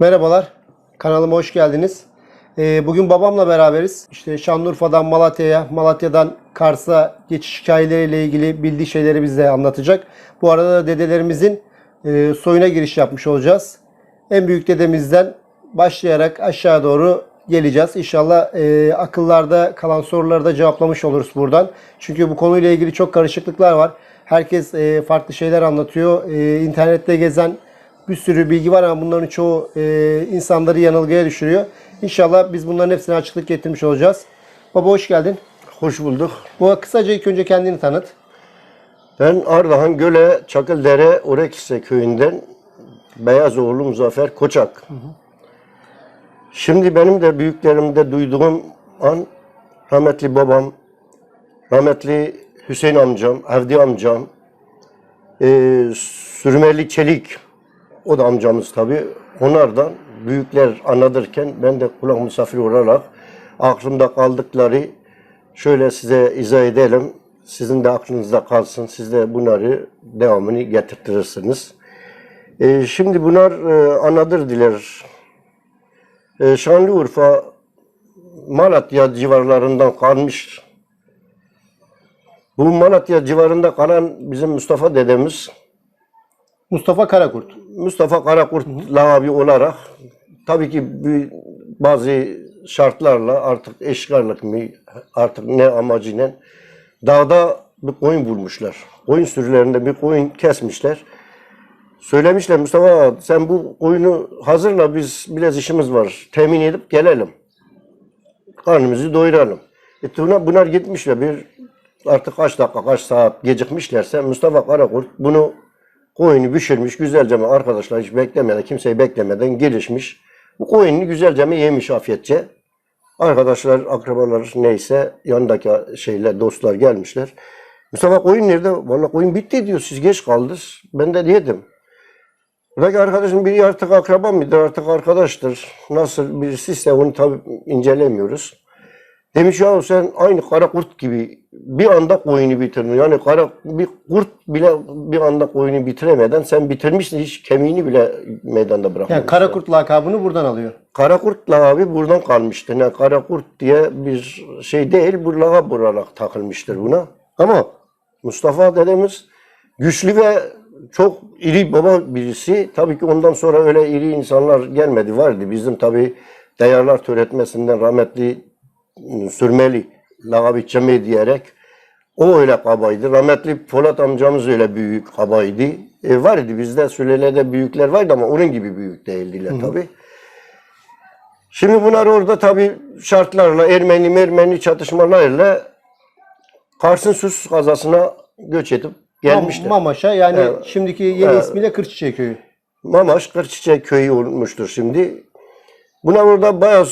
Merhabalar, kanalıma hoş geldiniz. Ee, bugün babamla beraberiz. İşte Şanlıurfa'dan Malatya'ya, Malatya'dan Kars'a geçiş hikayeleriyle ilgili bildiği şeyleri bize anlatacak. Bu arada da dedelerimizin e, soyuna giriş yapmış olacağız. En büyük dedemizden başlayarak aşağı doğru geleceğiz. İnşallah e, akıllarda kalan soruları da cevaplamış oluruz buradan. Çünkü bu konuyla ilgili çok karışıklıklar var. Herkes e, farklı şeyler anlatıyor. E, internette gezen bir sürü bilgi var ama bunların çoğu e, insanları yanılgıya düşürüyor. İnşallah biz bunların hepsine açıklık getirmiş olacağız. Baba hoş geldin. Hoş bulduk. Bu kısaca ilk önce kendini tanıt. Ben Ardahan Göle Çakıldere Orekise köyünden Beyazoğlu Muzaffer Koçak. Şimdi benim de büyüklerimde duyduğum an rahmetli babam, rahmetli Hüseyin amcam, Evdi amcam, eee Sürmeli Çelik, o da amcamız tabii. Onlardan büyükler anlatırken ben de kulak misafir olarak aklımda kaldıkları şöyle size izah edelim. Sizin de aklınızda kalsın. Siz de bunları devamını getirtirsiniz. Ee, şimdi bunlar e, anadır diler. Ee, Şanlıurfa, Malatya civarlarından kalmış. Bu Malatya civarında kalan bizim Mustafa dedemiz Mustafa Karakurt. Mustafa Karakurt abi olarak tabii ki bir, bazı şartlarla artık eşkarlık mı artık ne amacıyla dağda bir koyun bulmuşlar. Koyun sürülerinde bir koyun kesmişler. Söylemişler Mustafa sen bu koyunu hazırla biz biraz işimiz var. Temin edip gelelim. Karnımızı doyuralım. E buna- bunlar gitmişler bir artık kaç dakika kaç saat gecikmişlerse Mustafa Karakurt bunu koyunu pişirmiş güzelce arkadaşlar hiç beklemeden kimseyi beklemeden gelişmiş. Bu koyunu güzelce yemiş afiyetçe. Arkadaşlar, akrabalar neyse yanındaki şeyler, dostlar gelmişler. Mustafa koyun nerede? Vallahi koyun bitti diyor. Siz geç kaldınız. Ben de yedim. Buradaki arkadaşın biri artık akraba mıdır, artık arkadaştır. Nasıl birisiyse onu tabii incelemiyoruz. Demiş ya sen aynı kara kurt gibi bir anda koyunu bitirdin. Yani kara bir kurt bile bir anda koyunu bitiremeden sen bitirmişsin hiç kemiğini bile meydanda bırakmamışsın. Yani Karakurt lakabını buradan alıyor. Karakurt'la abi buradan kalmıştır. Yani Karakurt diye bir şey değil, bu lakap olarak takılmıştır buna. Ama Mustafa dedemiz güçlü ve çok iri baba birisi. Tabii ki ondan sonra öyle iri insanlar gelmedi vardı. Bizim tabii değerler töretmesinden rahmetli Sürmeli lakabı Cemi diyerek o öyle kabaydı. Rahmetli Polat amcamız öyle büyük kabaydı. E, vardı bizde sülelede büyükler vardı ama onun gibi büyük değildiler tabii. Şimdi bunlar orada tabii şartlarla Ermeni Mermeni çatışmalarla Kars'ın Sus kazasına göç edip gelmişler. Mam- Mamaş'a yani Evet. şimdiki yeni Evet. ismiyle Kırçiçek Köyü. Mamaş Kırçiçek köyü olmuştur şimdi. Buna orada bayağı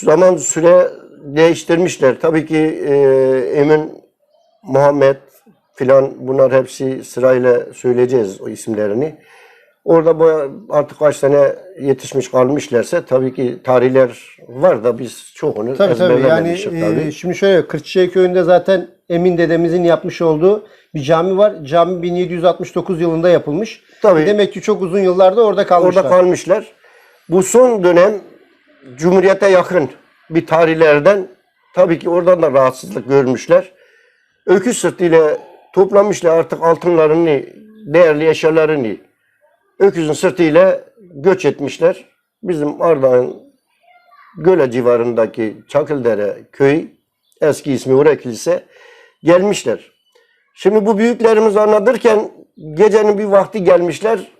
zaman süre değiştirmişler. Tabii ki e, Emin, Muhammed filan bunlar hepsi sırayla söyleyeceğiz o isimlerini. Orada bayağı artık kaç sene yetişmiş kalmışlarsa tabii ki tarihler var da biz çoğunu Tabii tabii yani e, tabii. şimdi şöyle Kırçiçek Köyü'nde zaten Emin dedemizin yapmış olduğu bir cami var. Cami 1769 yılında yapılmış. Tabii. Demek ki çok uzun yıllarda orada kalmışlar. Orada kalmışlar. Bu son dönem Cumhuriyete yakın bir tarihlerden tabii ki oradan da rahatsızlık görmüşler. Öküz sırtıyla toplamışlar artık altınlarını, değerli eşyalarını öküzün sırtıyla göç etmişler. Bizim Ardahan Göle civarındaki Çakıldere köyü eski ismi Urekilse gelmişler. Şimdi bu büyüklerimiz anlatırken gecenin bir vakti gelmişler.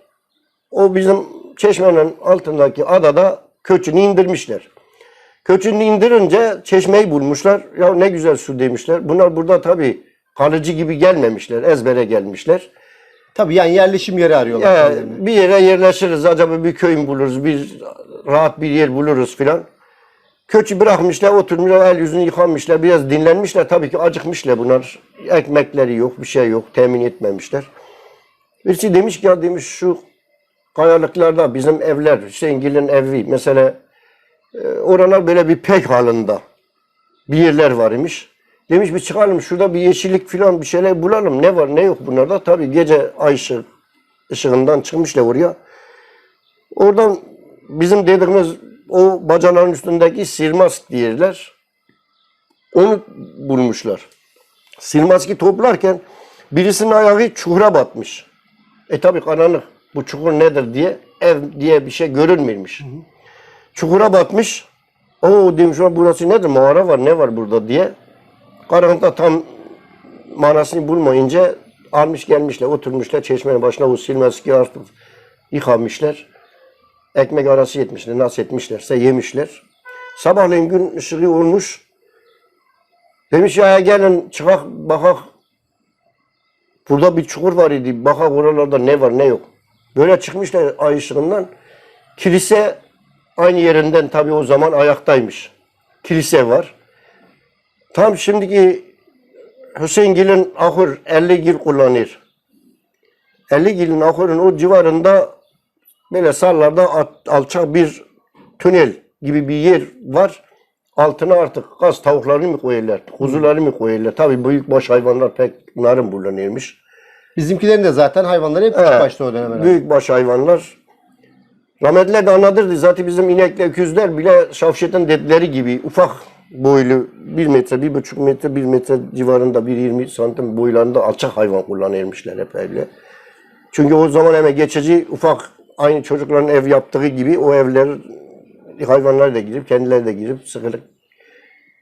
O bizim çeşmenin altındaki adada köçünü indirmişler. Köçünü indirince çeşmeyi bulmuşlar. Ya ne güzel su demişler. Bunlar burada tabii kalıcı gibi gelmemişler. Ezbere gelmişler. Tabii yani yerleşim yeri arıyorlar. Ya, kendilerine. bir yere yerleşiriz. Acaba bir köy mü buluruz? Bir rahat bir yer buluruz filan. Köçü bırakmışlar, oturmuşlar, el yüzünü yıkamışlar, biraz dinlenmişler. Tabii ki acıkmışlar bunlar. Ekmekleri yok, bir şey yok, temin etmemişler. Birisi demiş ki ya demiş şu kayalıklarda bizim evler, Hüseyingil'in evi mesela oralar böyle bir pek halinde bir yerler var imiş. Demiş bir çıkalım şurada bir yeşillik falan bir şeyler bulalım. Ne var ne yok bunlarda. Tabii gece ay ışığı, ışığından çıkmışlar oraya. Oradan bizim dediğimiz o bacaların üstündeki sirmas diyerler. Onu bulmuşlar. Sirmaski toplarken birisinin ayağı çukura batmış. E tabi karanlık. Bu çukur nedir diye ev diye bir şey görünmüyormuş. Çukura batmış. O demiş "Ulan burası nedir? Mağara var ne var burada diye. Karanlıkta tam manasını bulmayınca almış gelmişler oturmuşlar çeşmenin başına o silmeski artık yıkamışlar. Ekmek arası yetmişler. Nasıl etmişlerse yemişler. Sabahleyin gün ışığı olmuş. Demiş ya gelin çıkak bakak. Burada bir çukur var idi. Bakak oralarda ne var ne yok. Böyle çıkmışlar ay ışığından. Kilise aynı yerinden tabii o zaman ayaktaymış. Kilise var. Tam şimdiki Hüseyin Gil'in ahır 50 gil kullanır. 50 gilin ahırın o civarında böyle sarlarda alçak bir tünel gibi bir yer var. Altına artık gaz tavuklarını mı koyarlar, kuzuları mı koyarlar? Tabii büyükbaş hayvanlar pek narın bulunurmuş. Bizimkilerin de zaten hayvanları hep Evet. başta o dönem herhalde. Büyükbaş hayvanlar. Rahmetliler de anlatırdı. Zaten bizim inekle öküzler bile şavşetin dedileri gibi ufak boylu bir metre, bir buçuk metre, bir metre civarında bir 20 santim boylarında alçak hayvan kullanırmışlar hep öyle. Çünkü o zaman hemen geçici ufak aynı çocukların ev yaptığı gibi o evler hayvanlar da girip kendileri de girip sıkılık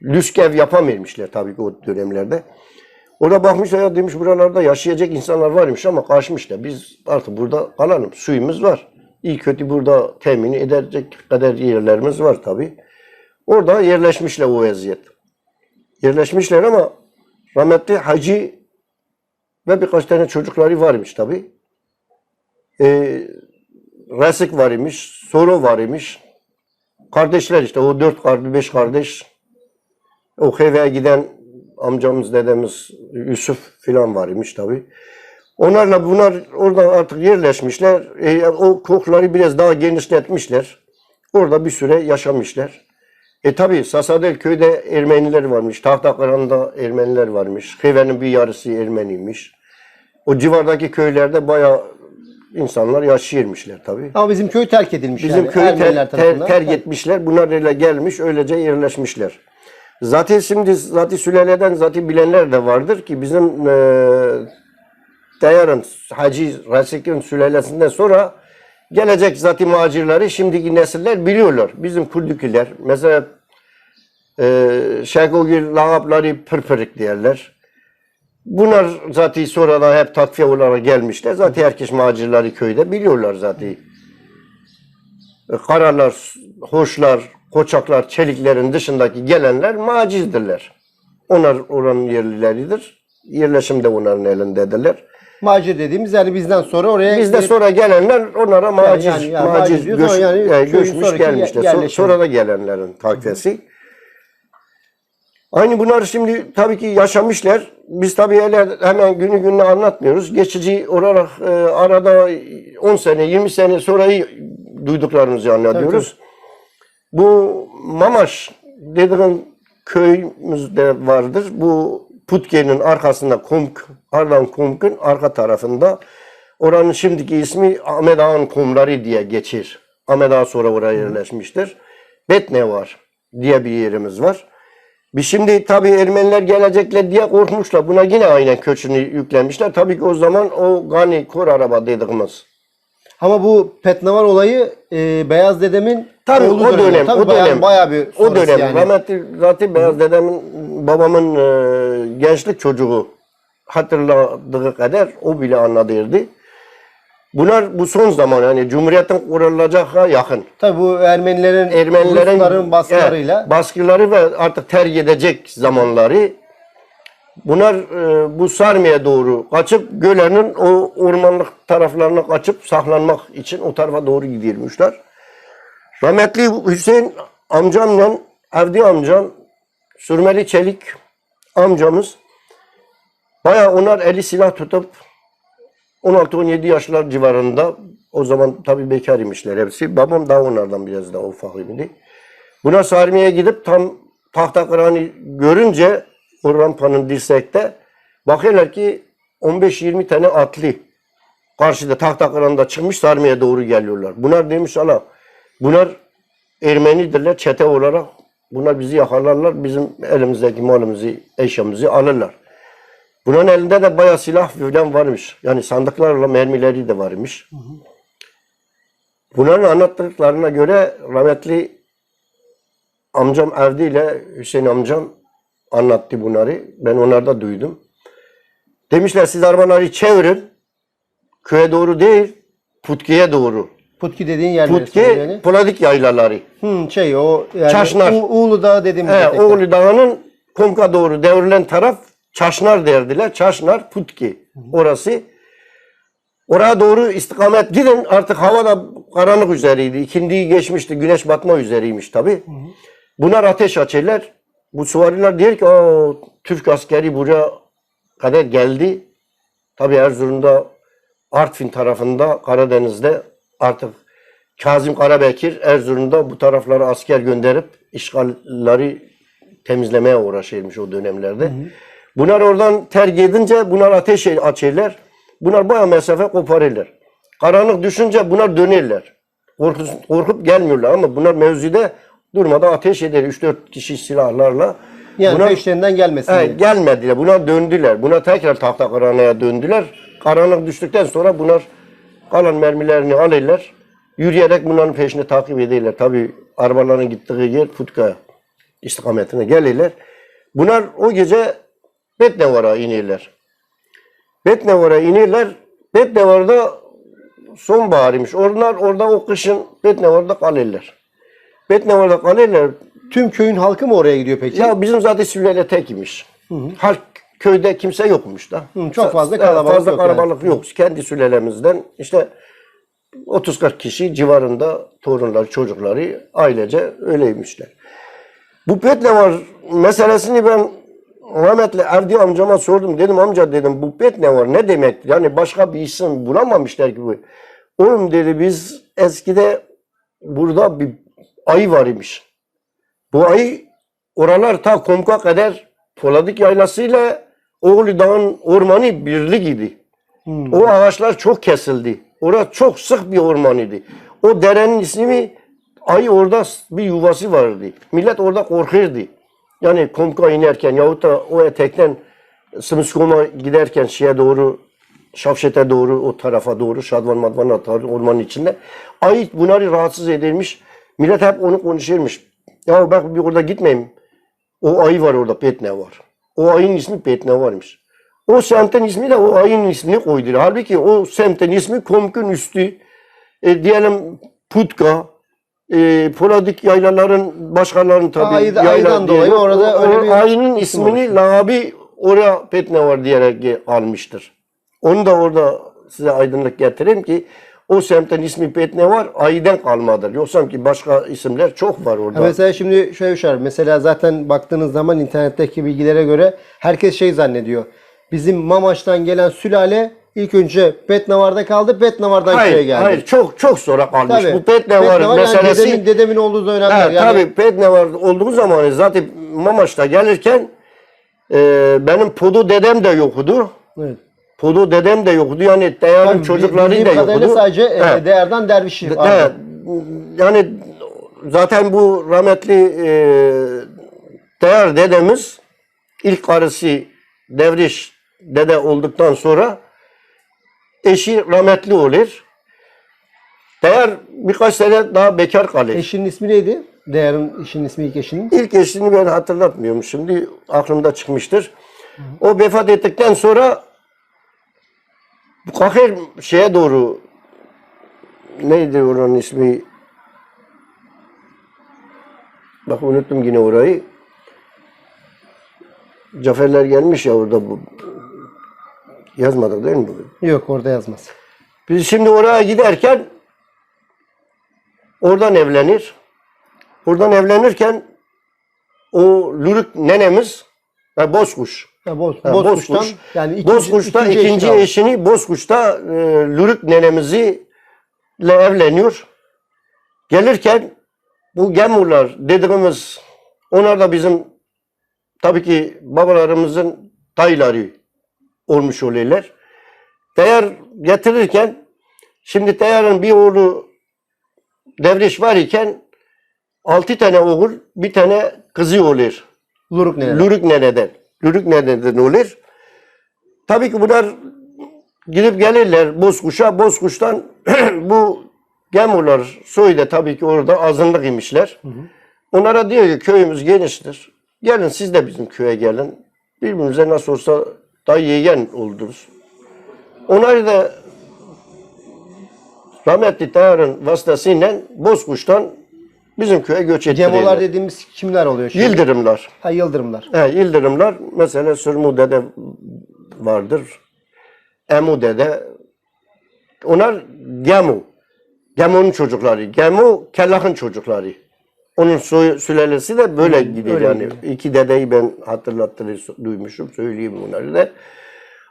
lüsk ev yapamıyormuşlar tabii ki o dönemlerde. Orada bakmışlar ya demiş buralarda yaşayacak insanlar varmış ama kaçmışlar. Biz artık burada kalalım. Suyumuz var. İyi kötü burada temin edecek kadar yerlerimiz var tabii. Orada yerleşmişler o vaziyet. Yerleşmişler ama rahmetli hacı ve birkaç tane çocukları varmış tabii. Ee, Resik var imiş, Soro var imiş. Kardeşler işte o dört kardeş, beş kardeş. O Heve'ye giden amcamız, dedemiz Yusuf filan var imiş tabii. Onlarla bunlar orada artık yerleşmişler. E, o kokları biraz daha genişletmişler. Orada bir süre yaşamışlar. E tabi Sasadel köyde Ermeniler varmış. Tahtakıran'da Ermeniler varmış. Heve'nin bir yarısı Ermeniymiş. O civardaki köylerde bayağı insanlar yaşayırmışlar tabi. Ama bizim köy terk edilmiş Bizim yani. köyü ter, Ermeniler ter, tarafından. terk etmişler. Bunlar öyle gelmiş, öylece yerleşmişler. Zaten şimdi zaten sülaleden zaten bilenler de vardır ki bizim e, Dayar'ın Hacı Rasik'in sülalesinden sonra gelecek zaten macirleri şimdiki nesiller biliyorlar. Bizim Kurdükiler mesela e, Şergogül lakapları pırpırık derler. Bunlar zaten sonradan hep takviye olarak gelmişler. Zaten herkes macirleri köyde biliyorlar zaten. Karalar, hoşlar, koçaklar, çeliklerin dışındaki gelenler macizdirler. Onlar oranın yerlileridir. Yerleşim de onların elindedirler. Macir dediğimiz yani bizden sonra oraya Bizde sonra gelenler onlara macir, yani- yani macir, macir göç, yani köyün göçmüş sonraki gelmişler. ye- So- yerleşim. sonra da gelenlerin takviyesi. Aynı bunlar şimdi tabii ki yaşamışlar. Biz tabii hele hemen günü gününe anlatmıyoruz. Geçici olarak e, arada 10 sene, 20 sene sonrayı duyduklarımızı anlatıyoruz. Bu Mamaş dediğin köyümüzde vardır. Bu Putke'nin arkasında Kumk, Ardan Kumk'un arka tarafında. Oranın şimdiki ismi Ahmet Ağa'nın kumları diye geçir. Ahmet Ağa sonra oraya yerleşmiştir. Betne var diye bir yerimiz var. Bir şimdi tabii Ermeniler gelecekler diye korkmuşlar. Buna yine aynen köçünü yüklemişler. Tabii ki o zaman o Gani Kor araba dediğimiz. Ama bu Petnavar olayı e, Beyaz Dedemin Tabii oğlu o dönemi. dönem, Tabii o bayağı- dönem, bayağı bir o sonrası dönem. yani. Rahmetli zaten Beyaz dedemin, babamın e, gençlik çocuğu hatırladığı kadar o bile anladırdı. Bunlar bu son zaman yani Cumhuriyet'in kurulacağı yakın. Tabii bu Ermenilerin, Ermenilerin Rusların baskılarıyla evet, baskıları ve artık terk edecek zamanları bunlar e, bu Sarmi'ye doğru kaçıp Göle'nin o ormanlık taraflarına kaçıp saklanmak için o tarafa doğru gidiyormuşlar. Rahmetli Hüseyin amcamla Avdi amcam Sürmeli Çelik amcamız bayağı onlar eli silah tutup 16-17 yaşlar civarında o zaman tabii bekar imişler hepsi. Babam da onlardan biraz daha ufak idi. Buna Sarmiye'ye gidip tam Tahtakıran'ı görünce o rampanın dirsekte bakıyorlar ki 15-20 tane atlı karşıda Tahtakıran'da çıkmış Sarmiye'ye doğru geliyorlar. Bunlar demiş ala Bunlar Ermenidirler çete olarak. Bunlar bizi yakalarlar. Bizim elimizdeki malımızı, eşyamızı alırlar. Bunların elinde de bayağı silah falan varmış. Yani sandıklarla mermileri de varmış. Bunların anlattıklarına göre rahmetli amcam Erdi ile Hüseyin amcam anlattı bunları. Ben onlarda duydum. Demişler siz arabaları çevirin. Köye doğru değil, Putki'ye doğru. Putki dediğin yer neresi Putki, yani? Poladik yaylaları. Hı, şey o yani Çaşnar. U- Uğulu Dağı dediğimiz He, Dağı'nın Komka doğru devrilen taraf Çaşnar derdiler. Çaşnar, Putki. Orası. Oraya doğru istikamet gidin. Artık hava da karanlık üzeriydi. İkindiyi geçmişti. Güneş batma üzeriymiş tabi. Bunlar ateş açarlar. Bu süvariler diyor ki o Türk askeri buraya kadar geldi. Tabi Erzurum'da Artvin tarafında Karadeniz'de artık Kazım Karabekir Erzurum'da bu taraflara asker gönderip işgalleri temizlemeye uğraşırmış o dönemlerde. Bunlar oradan terk edince bunlar ateş açarlar. Bunlar bayağı mesafe koparırlar. Karanlık düşünce bunlar dönerler. Korkup, korkup gelmiyorlar ama bunlar mevzide durmadan ateş eder. 3-4 kişi silahlarla. Yani Bunlar- peşlerinden gelmesin. He, gelmediler. Buna döndüler. Buna tekrar tahta karanlığa döndüler. Karanlık düştükten sonra bunlar kalan mermilerini alırlar. Yürüyerek bunların peşini takip ederler. Tabi arabaların gittiği yer Putka istikametine gelirler. Bunlar o gece Betnevar'a inerler. Betnevar'a inerler. Betnevar'da sonbaharıymış. Onlar orada o kışın Betnevar'da kalırlar. Betnevar'da kalırlar. Tüm köyün halkı mı oraya gidiyor peki? Ya bizim zaten sülale tek imiş. Halk köyde kimse yokmuş da. Hı, çok fazla kalabalık fazla yok yani. yok. Kendi sülalemizden işte 30-40 kişi civarında torunları, çocukları ailece öyleymişler. Bu Petnevar meselesini ben rahmetli Erdi amcama sordum. Dedim amca dedim bu Petnevar ne demektir? Yani başka bir isim bulamamışlar gibi. Oğlum dedi biz eskide burada bir ayı var imiş. Bu ayı oralar ta Komka kadar Poladik Yaylası'yla Oğlu Dağı'nın ormanı birlik idi. O ağaçlar çok kesildi. Orası çok sık bir orman idi. O derenin ismi ayı orada bir yuvası vardı. Millet orada korkurdu. Yani Komka inerken yahut da o etekten Sımskom'a giderken şeye doğru Şavşet'e doğru o tarafa doğru Şadvan Madvan atar ormanın içinde. Ayı bunları rahatsız edilmiş. Millet hep onu konuşurmuş. Ya bak bir orada gitmeyeyim. O ayı var orada Petne var. O ayın ismi Petne varmış. O semtin ismi de o ayın ismini koydular. Halbuki o semtin ismi Komkun üstü. E, diyelim Putka, e, Poladik yaylaların başkalarının tabii. Ayı yayla aydan diye- dolayı orada o, öyle o bir ayının ismini Labi oraya Petne var diyerek almıştır. Onu da orada size aydınlık getireyim ki o semtin ismi Petne var, ayıdan kalmadır. Yoksa ki başka isimler çok var orada. Ha mesela şimdi şöyle bir şey var. Mesela zaten baktığınız zaman internetteki bilgilere göre herkes şey zannediyor. Bizim Mamaç'tan gelen sülale ilk önce Petnavar'da kaldı. Petnavar'dan hayır, geldi. hayır, çok çok sonra kalmış. Tabii. Bu Petne var yani meselesi. dedemin, dedemin olduğu dönemler. Evet, yani Tabii Petne var olduğu zaman zaten Mamaç'ta gelirken e, benim Podu dedem de yoktu. Evet. Podu dedem de yoktu. Yani Değer'in çocukları da yoktu. sadece e, Evet. Değer'den Dervişi vardı. Evet. Yani zaten bu rahmetli e, Değer dedemiz ilk karısı Devriş dede olduktan sonra eşi rahmetli olur. Değer birkaç sene daha bekar kalır. Eşinin ismi neydi? Değer'in eşinin ismi ilk eşinin. İlk eşini ben hatırlatmıyorum. Şimdi aklımda çıkmıştır. O vefat ettikten sonra Kahir şeye doğru neydi oranın ismi? Bak unuttum yine orayı. Caferler gelmiş ya orada bu. Yazmadık değil mi bugün? Yok orada yazmaz. Biz şimdi oraya giderken oradan evlenir. Oradan evlenirken o Lürük nenemiz ha, Bozkuş. Boz, Ha, Bozkuş'tan Bozkuş. yani ikinci, Bozkuş'ta ikinci, ikinci, eşi kaldı. eşini Bozkuş'ta e, Lürük nenemizi ile evleniyor. Gelirken bu Gemurlar dediğimiz onlar da bizim tabii ki babalarımızın dayıları olmuş oluyorlar. Değer getirirken şimdi Değer'in bir oğlu devriş var iken altı tane oğul bir tane kızı olur. Luruk neler? Lürük nereden? Lürük nereden olur? Tabii ki bunlar gidip gelirler Bozkuş'a. Bozkuş'tan bu Gemurlar soyu da tabii ki orada azınlık imişler. Onlara diyor ki köyümüz geniştir. Gelin siz de bizim köye gelin. Birbirimize nasıl olsa daha yeğen oldunuz. Onlar da rahmetli Tayar'ın vasıtasıyla Bozkuş'tan bizim köye göç ettirirler. Cemolar dediğimiz kimler oluyor şimdi? Yıldırımlar. Ha Yıldırımlar. He, Yıldırımlar mesela Sürmude'de vardır. Emude'de. Onlar Gemu. Gemu'nun çocukları. Gemu Kellah'ın çocukları. Onun soy, sülalesi de böyle gidiyor öyle yani. gidiyor. İki dedeyi ben hatırlattırır, duymuşum, söyleyeyim bunları da.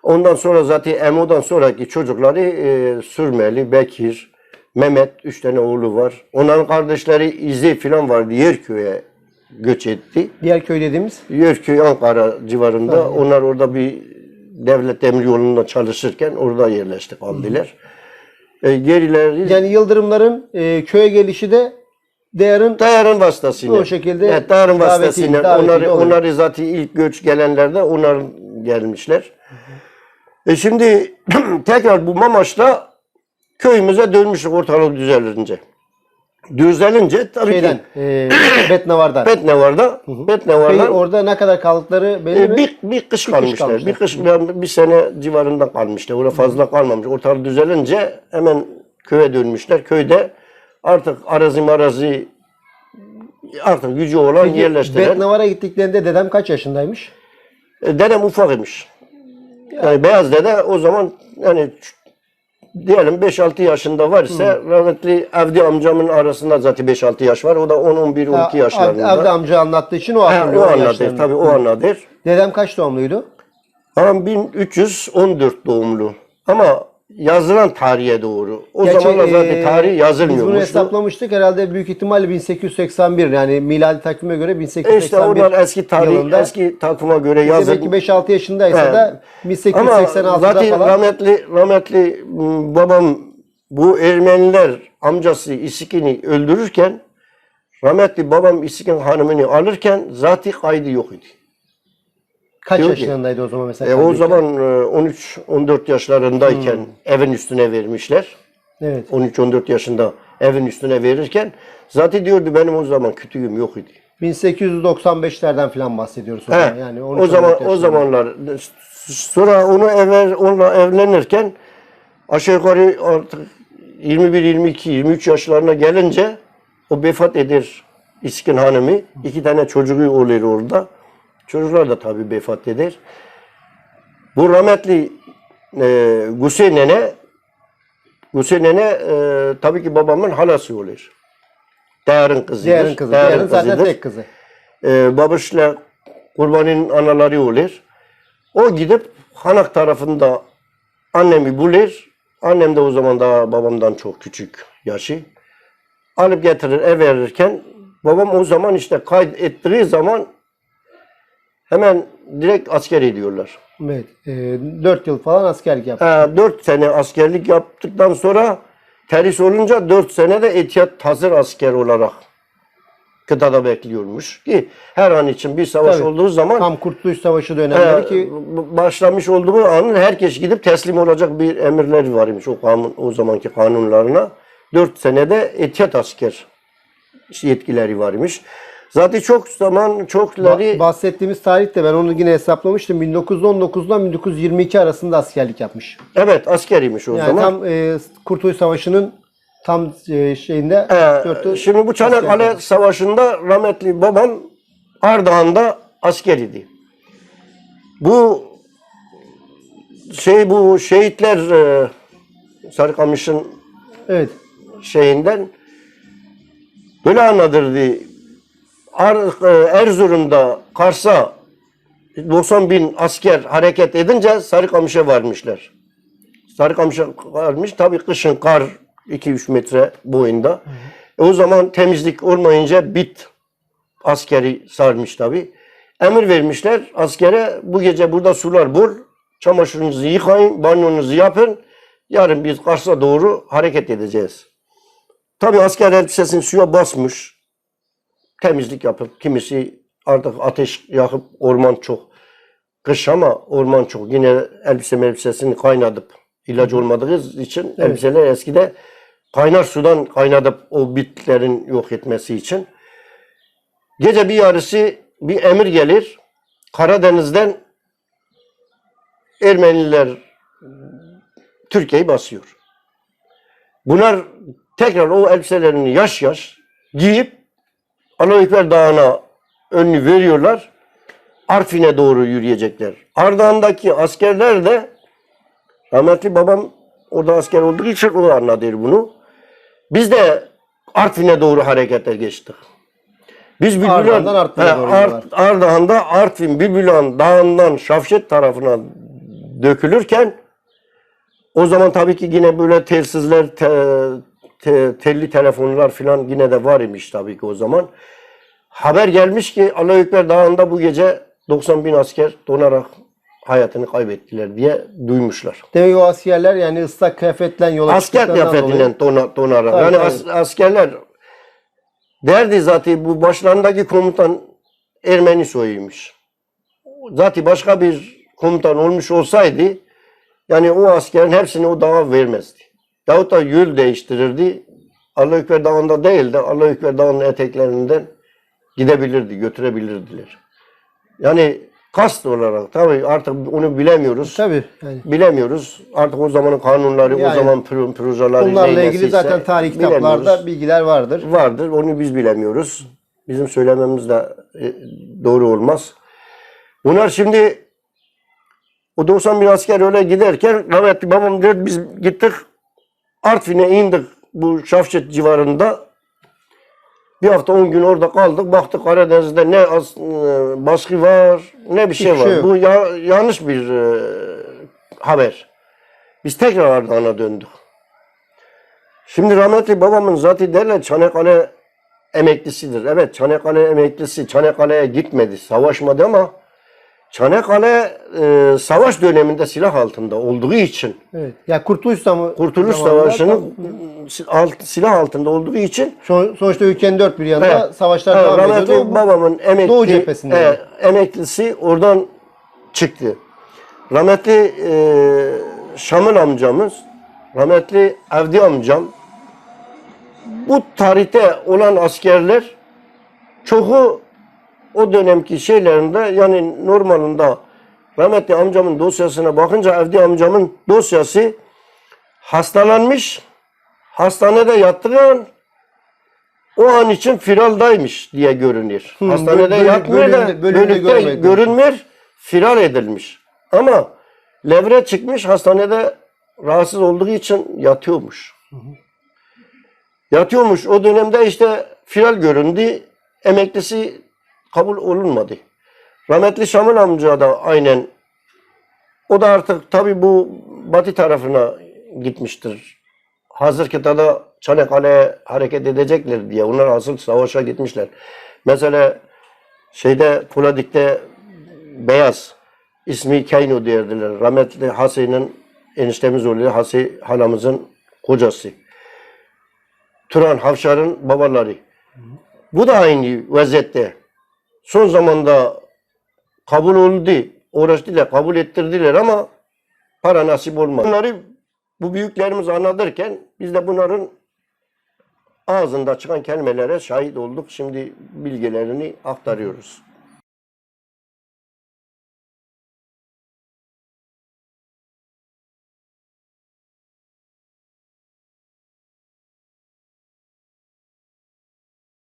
Ondan sonra zaten Emu'dan sonraki çocukları e, Sürmeli, Bekir, Mehmet, üç tane oğlu var. Onların kardeşleri İzi falan vardı. Yerköy'e göç etti. Diğer köy dediğimiz Yerköy Ankara civarında. Onlar orada bir devlet demir yolunda çalışırken orada yerleşti kaldılar. E, gerileri yani Yıldırımların e, köye gelişi de Değer'in Dayarın vasıtasıyla. O şekilde Evet, Dayarın vasıtasıyla. davetiyle Onları, oluyor. onları zaten ilk göç gelenler de onlar gelmişler. E şimdi tekrar bu Mamaş'la köyümüze dönmüştük ortalık düzelince. Düzelince tabii şeyden ki e, Betnavar'dan. Betnevar'da Peki Betnevar'da orada ne kadar kaldıkları belli E, mi? bir, bir kış kalmışlar. kalmışlar. Bir kış bir, bir sene civarında kalmışlar. Orada fazla kalmamış. Ortalık düzelince hemen köye dönmüşler. Köyde artık arazi marazi artık gücü olan Peki, yerleştiler. Betnavar'a gittiklerinde dedem kaç yaşındaymış? E, dedem ufak imiş. Yani beyaz dede o zaman yani diyelim 5-6 yaşında var ise rahmetli Avdi amcamın arasında zaten 5-6 yaş var. O da 10-11-12 Ha, yaşlarında. Avda amca anlattığı için o Ha, hatırlıyor. o anladır. Tabii o anladır. Dedem kaç doğumluydu? Ama 1314 doğumlu. Ama yazılan tarihe doğru. O Gerçi, zamanlar zaten e, tarih Biz bunu yazılmıyormuş. hesaplamıştık. Herhalde büyük ihtimalle 1881 yani miladi takvime göre 1881 İşte onlar eski tarih, yılında. eski takvime göre Demek yazılmış. ki 5-6 yaşındaysa Evet. da Ama 1886'da zaten falan. rahmetli, rahmetli m, babam bu Ermeniler amcası İsikin'i öldürürken rahmetli babam İsikin hanımını alırken zaten kaydı yok idi. Kaç diyor ki- yaşlarındaydı o zaman mesela? E, o kardeşler? zaman 13-14 yaşlarındayken Hmm. evin üstüne vermişler. Evet. 13-14 yaşında evin üstüne verirken zaten diyordu benim o zaman kütüğüm yok idi. 1895'lerden falan bahsediyoruz o zaman. Yani o zaman o zamanlar sonra onu evler onunla evlenirken aşağı yukarı artık 21 22 23 yaşlarına gelince o vefat eder İskin hanımı. iki tane çocuğu olur orada. Çocuklar da tabii vefat eder. Bu rahmetli e, Gusey nene Gusey nene e, tabii ki babamın halası olur. Değer'in kızıdır. Diğerin kızı. Değer'in Diğerin zaten kızıdır tek kızı. e, babışla kurbanın anaları olur. O gidip Hanak tarafında annemi bulur. Annem de o zaman daha babamdan çok küçük yaşı. Alıp getirir ev verirken babam o zaman işte kayıt ettiği zaman hemen direkt asker ediyorlar. Evet. E, 4 yıl falan askerlik yaptı. E, 4 sene askerlik yaptıktan sonra terhis olunca 4 sene de etiyat hazır asker olarak kıtada bekliyormuş ki her an için bir savaş Tabii. olduğu zaman Tam Kurtuluş Savaşı dönemleri Ee, ki başlamış olduğu anın herkes gidip teslim olacak bir emirler varmış o kanun o zamanki kanunlarına. Dört senede etiyat asker yetkileri varmış. Zaten çok zaman çokları ba- bahsettiğimiz tarihte ben onu yine hesaplamıştım. 1919'dan 1922 arasında askerlik yapmış. evet askeriymiş o Yani zaman. tam e, Kurtuluş Savaşı'nın tam e, şeyinde Ee, şimdi bu Çanakkale. Savaşı'nda rahmetli babam Ardahan'da asker idi. Bu şey bu şehitler e, Sarıkamış'ın Evet. şeyinden böyle anladırdı. E, Erzurum'da Kars'a 90 bin asker hareket edince Sarıkamış'a varmışlar. Sarıkamış'a varmış. Tabii kışın kar 2-3 metre boyunda. E o zaman temizlik olmayınca bit askeri sarmış tabii. Emir vermişler askere bu gece burada sular bol. Çamaşırınızı yıkayın, banyonuzu yapın. Yarın biz Kars'a doğru hareket edeceğiz. Tabii asker elbisesini suya basmış. Temizlik yapıp kimisi artık ateş yakıp orman çok. Kış ama orman çok. Yine elbise elbisesini kaynadıp ilaç olmadığı için elbiseler eskide kaynar sudan kaynadıp o bitlerin yok etmesi için. Gece bir yarısı bir emir gelir. Karadeniz'den Ermeniler Türkiye'yi basıyor. Bunlar tekrar o elbiselerini yaş yaş giyip Alaükber Dağı'na önünü veriyorlar. Arfin'e doğru yürüyecekler. Ardahan'daki askerler de rahmetli babam orada asker olduğu için o anladı bunu. Biz de Artvin'e doğru harekete geçtik. Biz Bülbülan, He, doğru Art-. Ardahan'da Artvin, Bülbülan dağından Şafşet tarafına dökülürken o zaman tabii ki yine böyle telsizler, te- te- telli telefonlar falan yine de var imiş tabii ki o zaman. Haber gelmiş ki Alaükber Dağı'nda bu gece 90 bin asker donarak hayatını kaybettiler diye duymuşlar. Demek o askerler yani ıslak kıyafetle yola Asker dolayı- dona, donarak. Tabii, yani tabii. as- askerler derdi zaten bu başlarındaki komutan Ermeni soyuymuş. Zaten başka bir komutan olmuş olsaydı yani o askerin hepsini o dağa vermezdi. Yahut da yol değiştirirdi. Allahükber Dağı'nda değil de Allahükber Dağı'nın eteklerinden gidebilirdi, götürebilirdiler. Yani kast olarak tabii artık onu bilemiyoruz. Tabii. Yani Bilemiyoruz. Artık o zamanın kanunları, o Yani zaman pro- projeleri bunlarla ilgili zaten tarih kitaplarda bilgiler vardır. vardır. Onu biz bilemiyoruz. Bizim söylememiz de e, doğru olmaz. Bunlar şimdi o 90 bin asker öyle giderken rahmetli babam diyor biz gittik Artvin'e indik bu Şafşet civarında. Bir hafta 10 gün orada kaldık. Baktık Karadeniz'de ne as- e, baskı var ne bir şey Hiçbir var. şey bu ya- yanlış bir e, haber. Biz tekrar Ardahan'a döndük. Şimdi rahmetli babamın zaten derler Çanakkale emeklisidir. Evet Çanakkale emeklisi Çanakkale'ye gitmedi, savaşmadı ama Çanakkale e, savaş döneminde silah altında olduğu için Evet. Ya Kurtuluş Savaşı Kurtuluş Savaşı'nın alt, silah altında olduğu için son- sonuçta ülkenin dört bir yanında Evet. savaşlar Evet, devam rahmetli ediyordu. babamın emekli, Doğu cephesinde. e, emeklisi oradan çıktı. Rahmetli e, Şamil amcamız, rahmetli Evdi amcam, bu tarihte olan askerler çoğu o dönemki şeylerinde yani normalinde rahmetli amcamın dosyasına bakınca Evdi amcamın dosyası hastalanmış, hastanede yattığı an o an için firaldaymış diye görünüyor. Hı, Hastanede bölüm- yatmıyor da bölükte görünmüyor, firar edilmiş. Ama levre çıkmış hastanede rahatsız olduğu için yatıyormuş. Yatıyormuş. O dönemde işte firar göründü. Emeklisi kabul olunmadı. Rahmetli Şamil amca da aynen o da artık tabi bu batı tarafına gitmiştir. Hazır kıtada Çanakkale'ye hareket edecekler diye. Onlar asıl savaşa gitmişler. Mesela şeyde Puladik'te Beyaz ismi Keyno derdiler. Rahmetli Hasi'nin eniştemiz oluyor. Hasi halamızın kocası. Turan Havşar'ın babaları. Bu da aynı vaziyette. Son zamanda kabul oldu. Uğraştılar, kabul ettirdiler ama para nasip olmadı. Bunları bu büyüklerimiz anlatırken biz de bunların ağzında çıkan kelimelere şahit olduk. Şimdi bilgilerini aktarıyoruz.